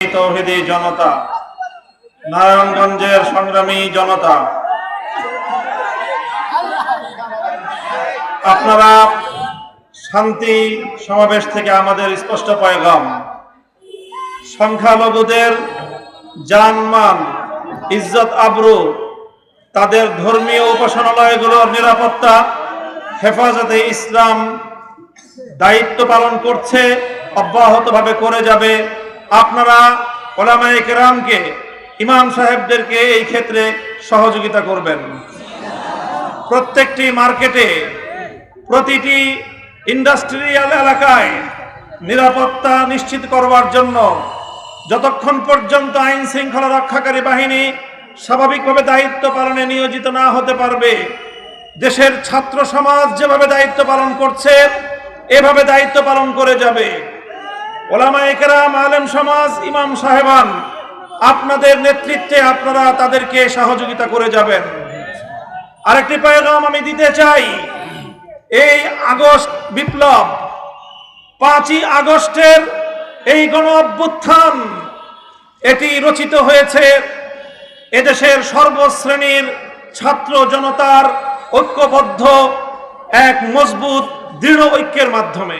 তৌহিদি জনতা, নারায়ণগঞ্জের সংগ্রামী জনতা। আপনারা শান্তি সমাবেশ থেকে আমাদের স্পষ্ট পয়গাম। সংখ্যালঘুদের জানমান ইজ্জত, আবরু, তাদের ধর্মীয় উপাসনালয়গুলোর নিরাপত্তা, হেফাজতে ইসলাম দায়িত্ব পালন করছে, অব্যাহতভাবে করে যাবে। আপনারা ওলামায়ে কেরামকে, ইমাম সাহেবদেরকে এই ক্ষেত্রে সহযোগিতা করবেন। প্রত্যেকটি মার্কেটে, প্রতিটি ইন্ডাস্ট্রিয়াল এলাকায় নিরাপত্তা নিশ্চিত করবার জন্য যতক্ষণ পর্যন্ত আইন শৃঙ্খলা রক্ষাকারী বাহিনী স্বাভাবিকভাবে দায়িত্ব পালনে নিয়োজিত না হতে পারবে, দেশের ছাত্র সমাজ যেভাবে দায়িত্ব পালন করছে, এভাবে দায়িত্ব পালন করে যাবে। ওলামা একরাম আলেম সমাজ, ইমাম সাহেবান, আপনাদের নেতৃত্বে আপনারা তাদেরকে সহযোগিতা করে যাবেন। আরেকটি পয়গাম আমি দিতে চাই, এই আগস্ট বিপ্লব, পাঁচই আগস্টের এই গণ অভ্যুত্থান, এটি রচিত হয়েছে এদেশের সর্বশ্রেণীর ছাত্র জনতার ঐক্যবদ্ধ, এক মজবুত, দৃঢ় ঐক্যের মাধ্যমে।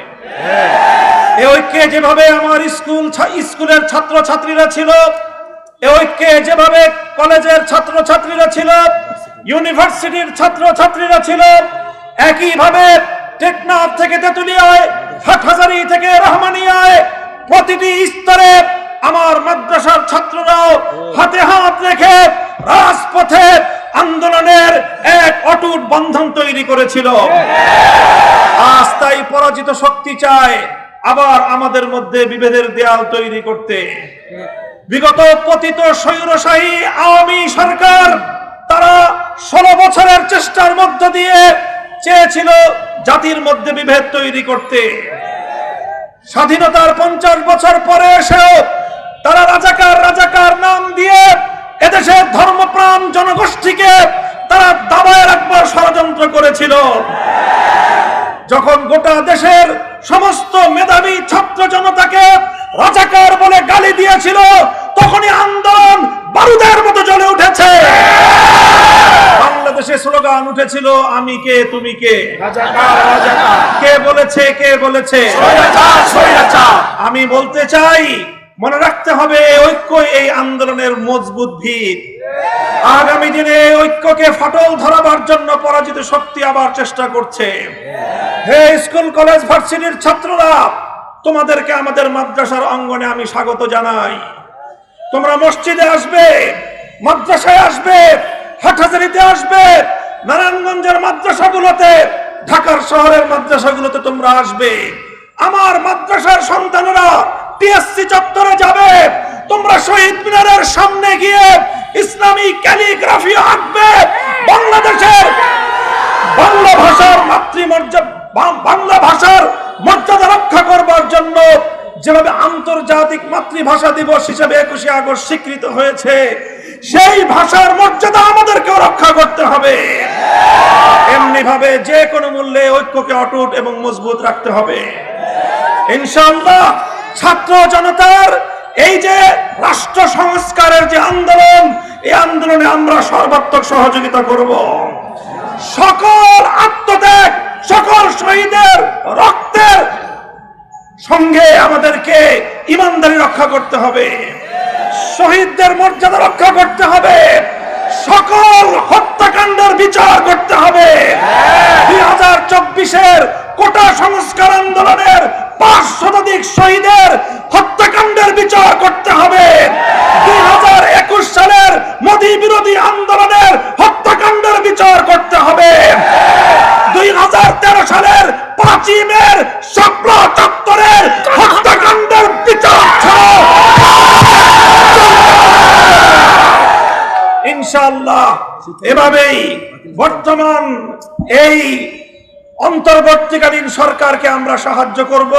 এ ঐক্যে যেভাবে আমার স্কুল স্কুলের ছাত্র ছাত্রীরা ছিল, এ ঐক্যে যেভাবে কলেজের ছাত্র ছাত্রীরা ছিল, ইউনিভার্সিটির ছাত্র ছাত্রীরা ছিল, একইভাবে টেকনাফ থেকে তেতুলিয়ায়, হাটহাজারি থেকে রহমানিয়ায় প্রতিটি স্তরে আমার মাদ্রাসার ছাত্ররাও হাতে হাত রেখে রাজপথে আন্দোলনের এক অটুট বন্ধন তৈরি করেছিল। আজ পরাজিত শক্তি চায় আবার আমাদের মধ্যে বিভেদের দেয়াল তৈরি করতে। বিগত পতিত স্বৈরশাহী আওয়ামী সরকার, তারা ষোলো বছরের চেষ্টার মধ্য দিয়ে চেয়েছিল জাতির মধ্যে বিভেদ তৈরি করতে। স্বাধীনতার পঞ্চাশ বছর পরে এসেও তারা রাজাকার রাজাকার নাম দিয়ে এদেশের ধর্মপ্রাণ জনগোষ্ঠীকে তারা দাবায় রাখবার ষড়যন্ত্র করেছিল। যখন গোটা দেশের সমস্ত মেধাবী ছাত্র জনতাকে রাজাকার বলে গালি দিয়েছিল তখনই আন্দোলন বারুদের মতো জ্বলে উঠেছে। বাংলাদেশে স্লোগান উঠেছিল আমি কে তুমি কে? কে বলেছে কে বলেছে? আমি বলতে চাই মনে রাখতে হবে, ঐক্য এই আন্দোলনের মজবুত ভিত। আগামী দিনে ঐক্যকে ফাটল ধরাবার জন্য পরাজিত শক্তি আবার চেষ্টা করছে। হে স্কুল, কলেজ, ভার্সিটির ছাত্ররা, তোমাদেরকে আমাদের মাদ্রাসার অঙ্গনে আমি স্বাগত জানাই। তোমরা মসজিদে আসবে, মাদ্রাসায় আসবে, হাটহাজারিতে আসবে, নারায়ণগঞ্জের মাদ্রাসাগুলোতে, ঢাকার শহরের মাদ্রাসাগুলোতে তোমরা আসবে। আমার মাদ্রাসার সন্তানেরা টিএসসি চত্বরে যাবে। তোমরা শহীদ মিনারের সামনে গিয়ে ইসলামী ক্যালিগ্রাফি আঁকবে। বাংলাদেশের বাংলা ভাষার মাতৃমর্যাদা বাংলা ভাষার মর্যাদা রক্ষা করবার জন্য যেভাবে আন্তর্জাতিক মাতৃভাষা দিবস হিসেবে একুশে আগস্ট স্বীকৃত হয়েছে, সেই ভাষার মর্যাদা আমাদেরকেও রক্ষা করতে হবে। এমনি ভাবে যে কোনো মূল্যে ঐক্যকে অটুট এবং মজবুত রাখতে হবে। ইনশাআল্লাহ ছাত্র জনতার এই যে রাষ্ট্র সংস্কারের যে আন্দোলন, এই আন্দোলনে আমরা সর্বাত্মক সহযোগিতা করব। সকল আত্মত্যাগ, সকল শহীদের রক্তের সঙ্গে আমাদেরকে ইমানদারি রক্ষা করতে হবে। শহীদদের মর্যাদা রক্ষা করতে হবে। সকল হত্যাকাণ্ডের বিচার করতে হবে। দুই হাজার চব্বিশের কোটা সংস্কার আন্দোলনের পাঁচ শতাধিক শহীদের হত্যাকাণ্ডের বিচার করতে হবে। দুই হাজার একুশ সালের মোদী বিরোধী আন্দোলনের হত্যাকাণ্ডের বিচার করতে হবে। দুই হাজার তেরো সালের পাঁচই মের শাপলা চত্বরের হত্যাকাণ্ডের বিচার ছাড়া। ইনশাআল্লাহ, এভাবেই বর্তমান এই অন্তর্বর্তীকালীন সরকারকে আমরা সাহায্য করব,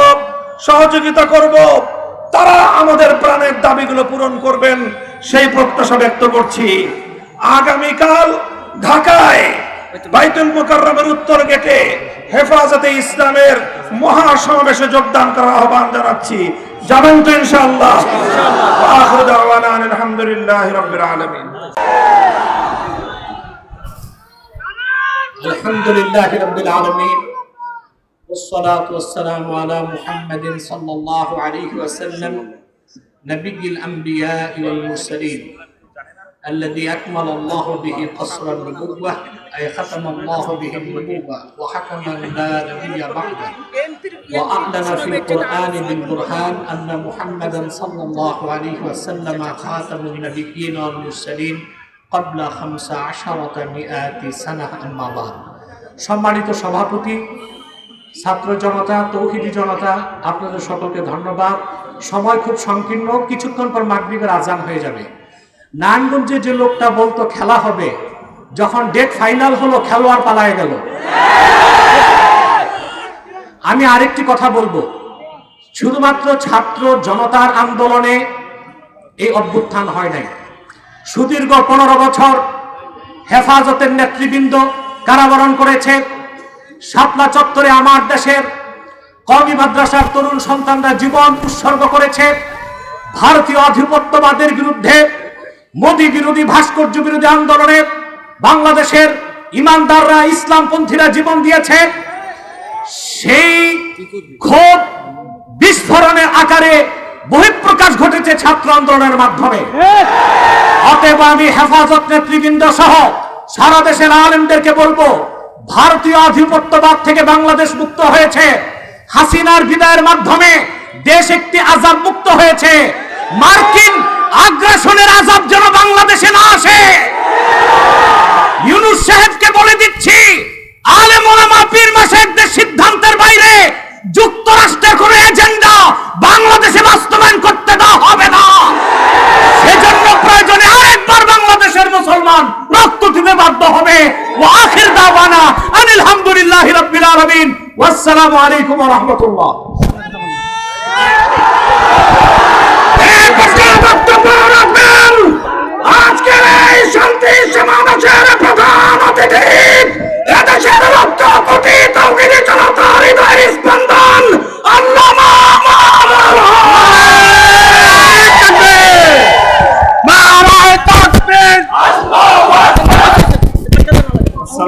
সহযোগিতা করব। তারা আমাদের প্রাণের দাবিগুলো পূরণ করবেন, সেই প্রত্যাশা ব্যক্ত করছি। আগামীকাল ঢাকায় বাইতুল মুকাররমের উত্তর গেটে হেফাজতে ইসলামের মহা সমাবেশে যোগদান করার আহ্বান জানাচ্ছি। যাবেন তো ইনশাআল্লাহ। আলহামদুলিল্লাহি রাব্বিল আলামিন। الحمد لله رب العالمين والصلاة والسلام على محمد صلى الله عليه وسلم نبي الأنبياء والمرسلين الذي أكمل الله به قصر النبوة أي ختم الله به النبوة وحكم لا نبي بعده. وأعلن في القرآن بالبرهان أن محمدا صلى الله عليه وسلم خاتم النبيين والمرسلين কবলা হামসা আশারতা সম্মানিত সভাপতি, ছাত্র জনতা, তৌহিদি জনতা, আপনাদের সকলকে ধন্যবাদ। সময় খুব সংকীর্ণ, কিছুক্ষণ পর মাগরিবের আজান হয়ে যাবে। নারায়ণগঞ্জে যে লোকটা বলতো খেলা হবে, যখন ডেট ফাইনাল হলো, খেলোয়াড় পালায় গেল। আমি আরেকটি কথা বলব। শুধুমাত্র ছাত্র জনতার আন্দোলনে এই অভ্যুত্থান হয় নাই। সুদীর্ঘ পনেরো বছর হেফাজতের নেতৃবৃন্দ কারাবরণ করেছে। শাপলা চত্বরে আমার দেশের কমি মাদ্রাসার তরুণ সন্তানরা জীবন উৎসর্গ করেছে। ভারতীয় আধিপত্যবাদের বিরুদ্ধে, মোদী বিরোধী, ভাস্কর্য বিরোধী আন্দোলনে বাংলাদেশের ইমানদাররা, ইসলামপন্থীরা জীবন দিয়েছে। সেই ক্ষোভ বিস্ফোরণের আকারে বহিঃপ্রকাশ ঘটেছে ছাত্র আন্দোলনের মাধ্যমে। অতএব আমি হেফাজত নেতৃবৃন্দ সহ সারা দেশের আলেমদেরকে বলব, ভারতীয় আধিপত্যবাদ থেকে বাংলাদেশ মুক্ত হয়েছে। হাসিনার বিদায়ের মাধ্যমে দেশ একটি আজাব মুক্ত হয়েছে। মার্কিন আগ্রাসনের আজাব যেন বাংলাদেশে না আসে। ইউনুস সাহেবকে বলে দিচ্ছি, আলেম ওলামা পীর মাসায়েকদের সিদ্ধান্তের বাইরে যুক্তরাষ্ট্রের কোনো এজেন্ডা বাংলাদেশে বাস্তবায়ন করতে দেওয়া হবে না। সেজন্য প্রয়োজনে মুসলমান, রক্ত দিতে বাধ্য হবে। ও আখির দাওয়ানা আনিল হামদুলিল্লাহ রাব্বিল আলামিন। ওয়াসসালামু আলাইকুম ওয়া রাহমাতুল্লাহ। এক পর্যায়ে বক্তব্য রাখবেন আজকের এই শান্তি সমাবেশের প্রধান অতিথি, এদেশের লক্ষ কোটি তৌহিদি জনতার হৃদয়ের স্পন্দন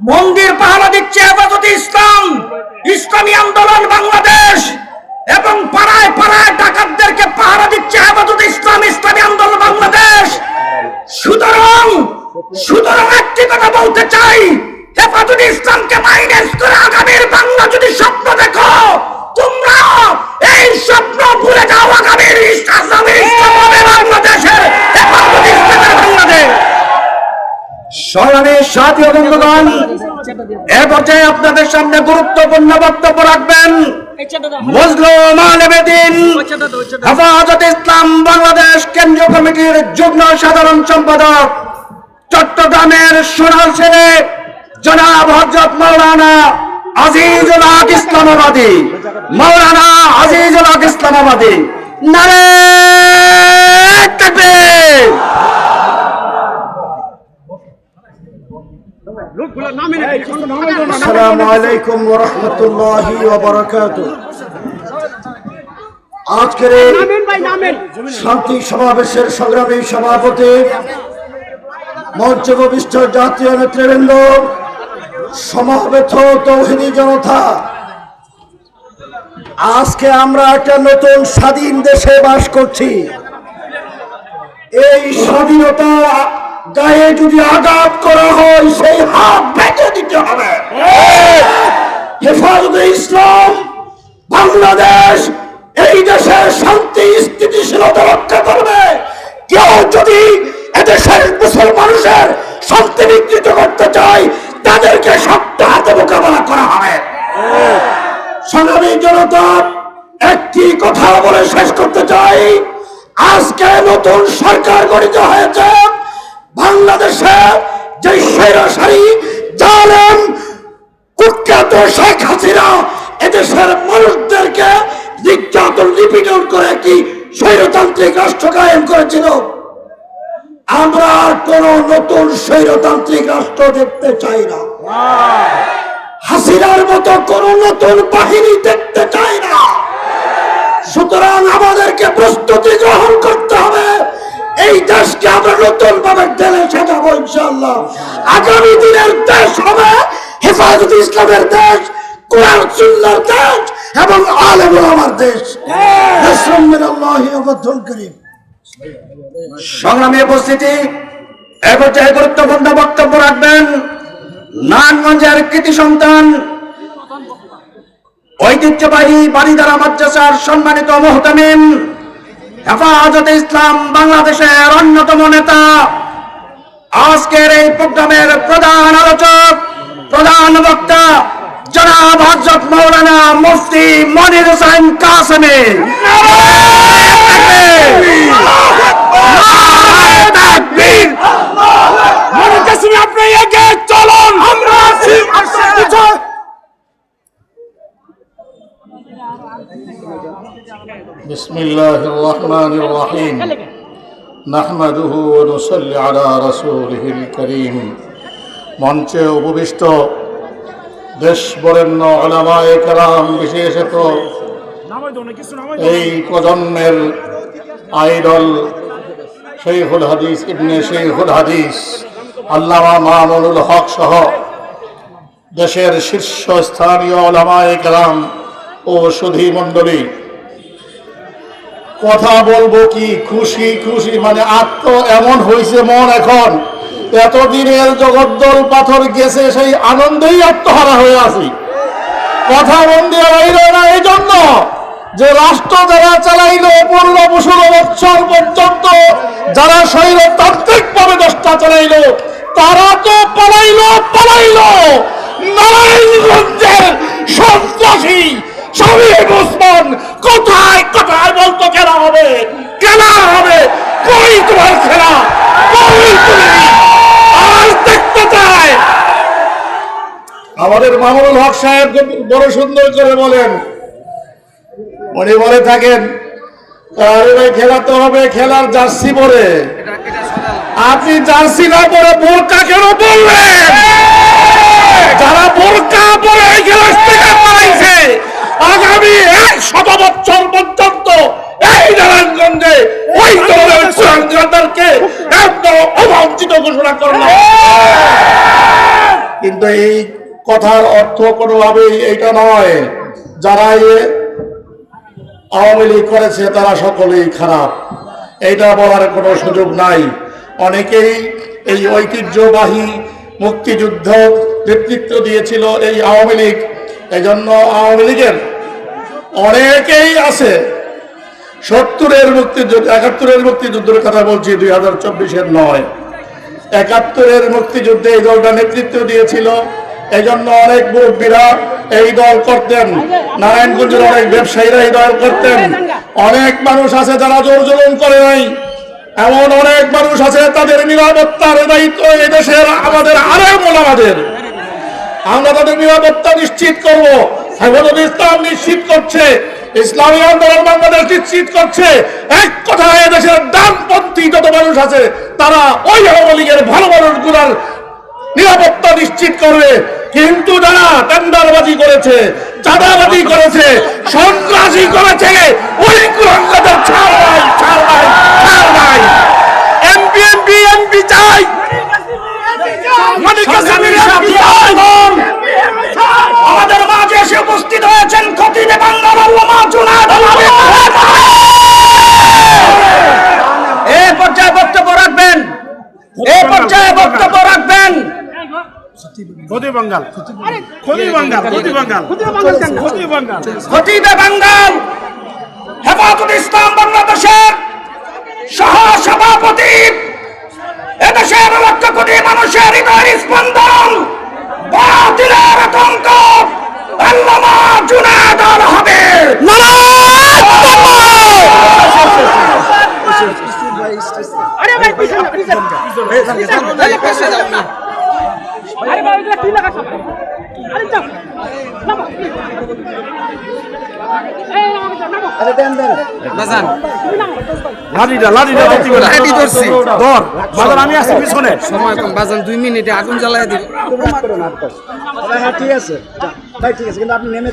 মন্দির পাহারা দিচ্ছে হেফাজত ইসলাম। ইসলামী আন্দোলন বাংলাদেশ এবং পাড়ায় পাড়ায় ডাকাতদেরকে পাহারা দিচ্ছে হেফাজত ইসলাম, ইসলামী আন্দোলন বাংলাদেশ। সুতরাং সুতরাং একটি কথা বলতে চাই, হেফাজত ইসলামকে মাইনাস করে আগামীর বাংলা যদি স্বপ্ন দেখো, তোমরা এই স্বপ্ন ভুলে যাও আগামীর ইসলামের ইসলাম হবে বাংলাদেশের হেফাজত ইসলামের বাংলাদেশ। সংগ্রামী সাথী বন্ধুগণ এ পর্যায়ে আপনাদের সামনে গুরুত্বপূর্ণ বক্তব্য রাখবেন। হেফাজত ইসলাম বাংলাদেশ কেন্দ্রীয় কমিটির যুগ্ম সাধারণ সম্পাদক চট্টগ্রামের সোনার ছেলে জনাব হজরত মৌলানা আজিজুল হক ইসলামাবাদী। মৌলানা আজিজুল হক ইসলামাবাদী। নারে আসসালামু আলাইকুম ওয়া রাহমাতুল্লাহি ওয়া বারাকাতুহু আজকের শান্তি সমাবেশের সংগ্রামী সভাপতি মঞ্চভূমিষ্ঠ জাতীয় নেতৃবৃন্দ সমাবেত তৌহিদি জনতা। আজকে আমরা একটা নতুন স্বাধীন দেশে বাস করছি। এই স্বাধীনতা গায়ে যদি আঘাত করা হয়, সেই হাত বেঁচে দিতে হবে। হেফাজতে ইসলাম, বাংলাদেশ এই দেশের শান্তি, স্থিতিশীলতা রক্ষা করবে। কেউ যদি এদেশের মুসলমান মানুষের শান্তি বিকৃত করতে চায়, তাদেরকে শক্ত হাতে মোকাবেলা করা হবে। সংগ্রামী জনতা, একটি কথা বলে শেষ করতে চাই। আজকে নতুন সরকার গঠিত হয়েছে। বাংলাদেশে যে স্বৈরাচারী জালেম, কুখ্যাত শেখ হাসিনা, এদেশের মানুষদেরকে নির্যাতন, নিপীড়ন করে একটি স্বৈরতান্ত্রিক রাষ্ট্র কায়েম করেছিল? আমরা কোন নতুন স্বৈরতান্ত্রিক রাষ্ট্র দেখতে চাই না। হাসিনার মতো কোন নতুন বাহিনী দেখতে চাই না। সুতরাং আমাদেরকে প্রস্তুতি গ্রহণ করতে হবে। এই দেশকে আমরা নতুন ভাবে ঢেলে সাজাবো ইনশাল্লাহ আগামী দিনের দেশ হবে হেফাজত ইসলামের দেশ কোরআন সুন্নার দেশ এবং আলেম আমার দেশ। করিম। সংগ্রামী উপস্থিতি এ গুরুত্বপূর্ণ বক্তব্য রাখবেন নারায়ণগঞ্জের কৃতি সন্তান ঐতিহ্যবাহী বাড়িদারা মাদ্রাসার সম্মানিত মোহতামিম হেফাজতে ইসলাম বাংলাদেশের অন্যতম নেতা। আজকের এই প্রোগ্রামের প্রধান আলোচক প্রধান বক্তা জনাব হজরত মৌলানা মুফতি মনির হোসেন কাসেমি। আপনি এগিয়ে চলুন। আমরা بسم الله الرحمن الرحيم نحمده ونصلي على رسوله الكريم মঞ্চে উপবিষ্ট দেশ বরেণ্য ওলামায়ে কেরাম বিশেষত এই প্রজন্মের আইডল শেখুল হাদিস ইবনে শেখুল হাদিস আল্লামা মামুনুল হক সহ দেশের শীর্ষস্থানীয় ওলামায়ে কেরাম ও সুধী মণ্ডলী কথা বলব কি? খুশি খুশি। মানে আত্ম এমন হয়েছে মন এখন। এতদিনের জগদ্দল পাথর গেছে, সেই আনন্দেই আত্মহারা হয়ে আছি। কথা দিয়ে বাইরে না এই জন্য যে রাষ্ট্র যারা চালাইল ষোলো বছর পর্যন্ত যারা স্বৈরতান্ত্রিক ভাবে দেশটা চালাইলো, তারা তো পালাইলো পালাইলো। নারায়ণগঞ্জের সন্ত্রাসী শামীম ওসমান কোথায় কোথায় বলতো খেলা হবে খেলা হবে কই তোমার খেলা আজ দেখতে চায়। আমাদের মামুনুল হক সাহেব বড় সুন্দর করে বলেন। উনি বলে থাকেন, আরে ভাই খেলা তো হবে, খেলার জার্সি পরে। আপনি জার্সি না পরে বোরকা কেন বললেন যারা বোরকা পরে আগামী এক শত বছর পর্যন্ত এই নারায়ণগঞ্জে, ওই দলের কুরানকে একদম অবাঞ্ছিত ঘোষণা করলাম কিন্তু এই কথার অর্থ কোনোভাবেই এইটা নয়। যারা আওয়ামী লীগ করেছে, তারা সকলেই খারাপ। এইটা বলার কোনো সুযোগ নাই। অনেকেই এই ঐতিহ্যবাহী মুক্তিযুদ্ধ নেতৃত্ব দিয়েছিল এই আওয়ামী লীগ। এই জন্য আওয়ামী লীগের অনেকেই আছে সত্তরের মুক্তিযুদ্ধ, একাত্তরের মুক্তিযুদ্ধের কথা বলছি, দুই হাজার চব্বিশের নয়। একাত্তরের মুক্তিযুদ্ধে এই দলটা নেতৃত্ব দিয়েছিল। এই জন্য অনেক মুরব্বীরা এই দল করতেন। নারায়ণগঞ্জের অনেক ব্যবসায়ীরা এই দল করতেন। অনেক মানুষ আছে যারা জোর জুলুম করে নাই। এমন অনেক মানুষ আছে তাদের নিরাপত্তার দায়িত্ব এদেশের আমাদের আরেক আমাদের। আমরা তাদের নিরাপত্তা নিশ্চিত করব। হেফাজত ইসলাম নিশ্চিত করছে। ইসলামী আন্দোলন বাংলাদেশ নিশ্চিত করছে। এক কথায় দেশের ডানপন্থী যত মানুষ আছে তারা ওই আওয়ামী লীগের ভালো মানুষগুলার নিরাপত্তা নিশ্চিত করবে। কিন্তু যারা টেন্ডারবাজি করেছে চাঁদাবাজি করেছে সন্ত্রাসী করেছে ওই কুরঙ্গাদের ছাড় নাই ছাড় নাই ছাড় নাই। এমপি এমপি এমপি চাই। মানিক হাসানের এমপি চাই আমাদের মাঝে এসে উপস্থিত হয়েছেন খতিবে বাংলা আল্লামা জুনায়েদ আলামিন এ পর্যায়ে বক্তব্য রাখবেন এ পর্যায়ে বক্তব্য রাখবেন খদি বাঙ্গাল খদি বাঙ্গাল খদি বাঙ্গাল খদি বাঙ্গাল খতিবে বাঙ্গাল হেফাজত ইসলাম বাংলাদেশের সহ সভাপতি এদেশের লক্ষ কোটি মানুষের হৃদয়ের স্পন্দন বাতিলের আতঙ্ক আল্লামা জুনায়েদ আল হবে আরে ভাই পিছনে পিছনে আরে পাশে যাও না আরে বাবা এগুলো কি লাগা সব আরে চল নামো। মিনিটে আগুন ঠিক আছে। কিন্তু আপনি নেমে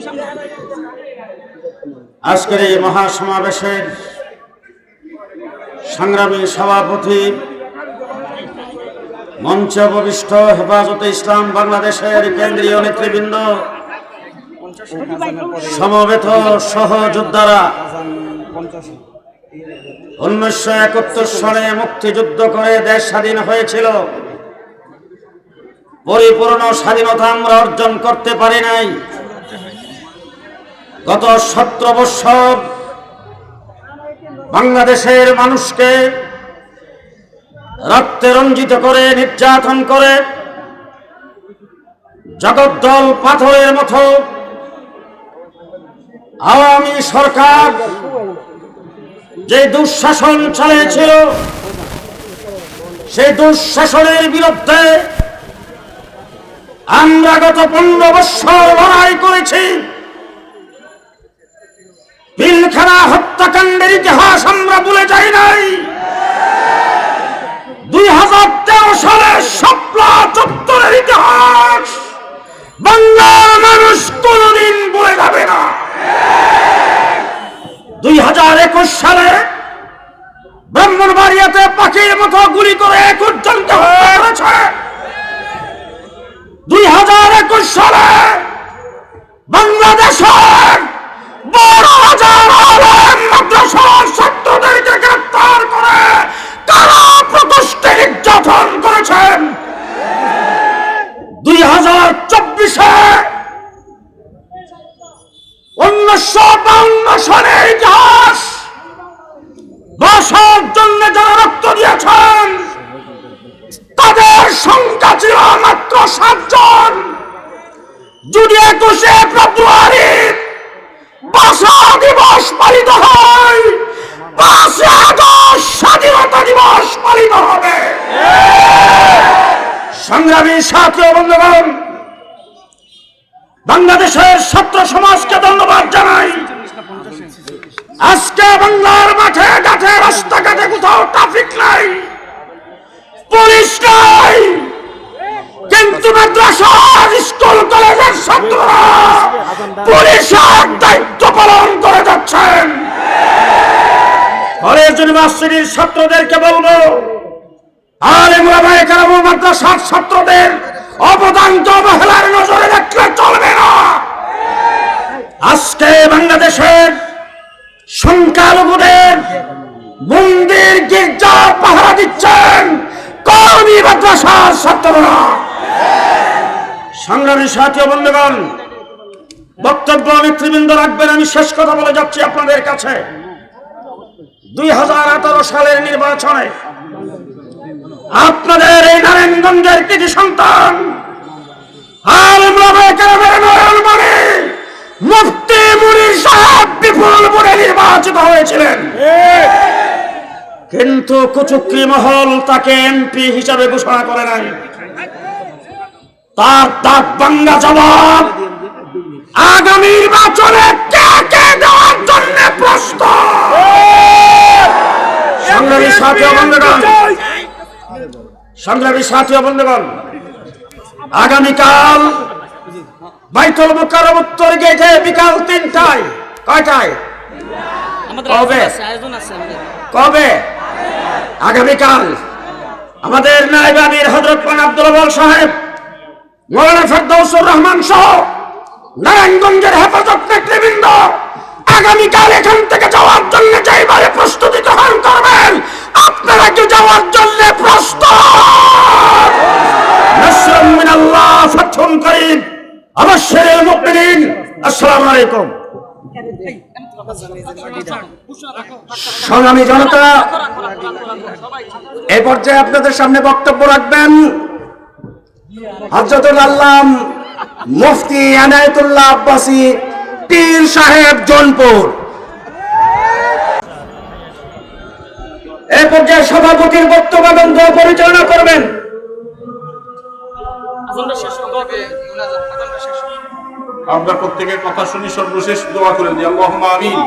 সামনে আজকের এই মহাসমাবেশের সংগ্রামী সভাপতি, মঞ্চে উপবিষ্ট, হেফাজতে ইসলাম বাংলাদেশের কেন্দ্রীয় নেতৃবৃন্দ, সমবেত সহযোদ্ধারা, উনিশশো একাত্তর সালে মুক্তিযুদ্ধ করে দেশ স্বাধীন হয়েছিল। পরিপূর্ণ স্বাধীনতা আমরা অর্জন করতে পারি নাই। গত সতেরো বৎসর বাংলাদেশের মানুষকে রক্তে রঞ্জিত করে, নির্যাতন করে, জগদ্দল পাথরের মতো আওয়ামী সরকার যে দুঃশাসন চালিয়েছিল, সেই দুঃশাসনের বিরুদ্ধে আমরা গত পনেরো বৎসর লড়াই করেছি। পিলখানা হত্যাকাণ্ডের ইতিহাস আমরা ভুলে যাই নাই। দুই হাজার তেরো সালের সপ্লা চত্বরের ইতিহাস বাংলার মানুষ কোনদিন ভুলে যাবে না। দুই হাজার একুশ সালে ব্রাহ্মণবাড়িয়াতে পাখির মতো গুলি করে পর্যন্ত হয়েছে একুশে ফেব্রুয়ারি ভাষা দিবস পালিত হয়। পাঁচে আগস্ট স্বাধীনতা দিবস পালিত হবে। সংগ্রামী ও বন্ধুগণ, বাংলাদেশের ছাত্র সমাজকে ধন্যবাদ জানাই। আজকে বাংলার মাঠে, ঘাটে, রাস্তাঘাটে কোথাও ট্রাফিক নাই, পুলিশ নাই। কিন্তু মাদ্রাসার স্কুল, কলেজের ছাত্ররা পুলিশের দায়িত্ব পালন করে যাচ্ছেন। কলেজ ইউনিভার্সিটির ছাত্রদেরকে বলব আর এমরাবাই কারাম মাদ্রাসার ছাত্রদের অবদানকে অবহেলার নজরে রাখলে চলবে না। আজকে বাংলাদেশের সংখ্যালঘুদের মন্দির গির্জা পাহারা দিচ্ছেন কর্মী মাদ্রাসার ছাত্ররা। সংগ্রামী সাথী বন্ধুগণ, বক্তব্য নেতৃবৃন্দ রাখবেন, আমি শেষ কথা বলে যাচ্ছি আপনাদের কাছে। দুই হাজার আঠারো সালের নির্বাচনে আপনাদের এই নারায়ণগঞ্জের কৃতি সন্তান নির্বাচিত হয়েছিলেন। কিন্তু কুচুক্রি মহল তাকে এমপি হিসাবে ঘোষণা করে নাই। তার তার বাঙ্গা জবাব। আগামী নির্বাচনে কে কে দেওয়ার জন্য প্রস্তুত? সংগ্রামী সাথী বন্ধুগণ সংগ্রামী সাথী বন্ধুগণ আগামীকাল বাইতুল মুকাররম উত্তর গেটে বিকাল তিনটায় কয়টায়? কবে? কবে? আগামীকাল। আমাদের নায়েব আমির হজরত পান আব্দুল সাহেব মৌলানা ফেরদৌসুর রহমান সহ নারায়ণগঞ্জের হেফাজত নেতৃবৃন্দ আগামীকাল এখান থেকে যাওয়ার জন্য যেইবারে প্রস্তুতি গ্রহণ করবেন, আপনারা কি যাওয়ার জন্য প্রস্তুত। অবশ্যই, মুমিনিন, আসসালামু আলাইকুম। সংগ্রামী জনতা, এই পর্যায়ে আপনাদের সামনে বক্তব্য রাখবেন হজরতুল আল্লাম মুফতি আনায়তুল্লাহ আব্বাসী পীর সাহেব জনপুর। এই পর্যায়ে সভাপতির বক্তব্য এবং পরিচালনা করবেন। আমরা প্রত্যেকের কথা শুনি সর্বশেষ দোয়া করেন আল্লাহ আমিন।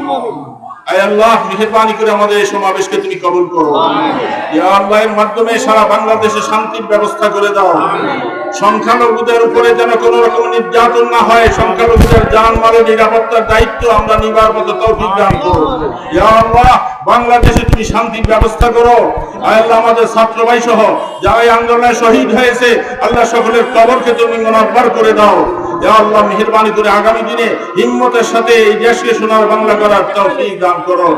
আয় আল্লাহ মেহরবানি করে আমাদের এই সমাবেশকে তুমি কবুল করো। ইয়া আল্লাহ মাধ্যমে সারা বাংলাদেশে শান্তির ব্যবস্থা করে দাও। সংখ্যালঘুদের উপরে যেন কোনো রকম নির্যাতন না হয় সংখ্যালঘুদের জান মালের নিরাপত্তার দায়িত্ব আমরা নিবার মতো তৌফিক দান করো। ইয়া আল্লাহ বাংলাদেশে তুমি শান্তির ব্যবস্থা করো। আয় আল্লাহ আমাদের ছাত্র ভাই সহ যারা এই আন্দোলনে শহীদ হয়েছে আল্লাহ সকলের কবরকে তুমি মনাব্বার করে দাও। আল্লাহ মেহরবানি করে আগামী দিনে হিম্মতের সাথে এই দেশকে সোনার বাংলা করার তৌফিক দান করো।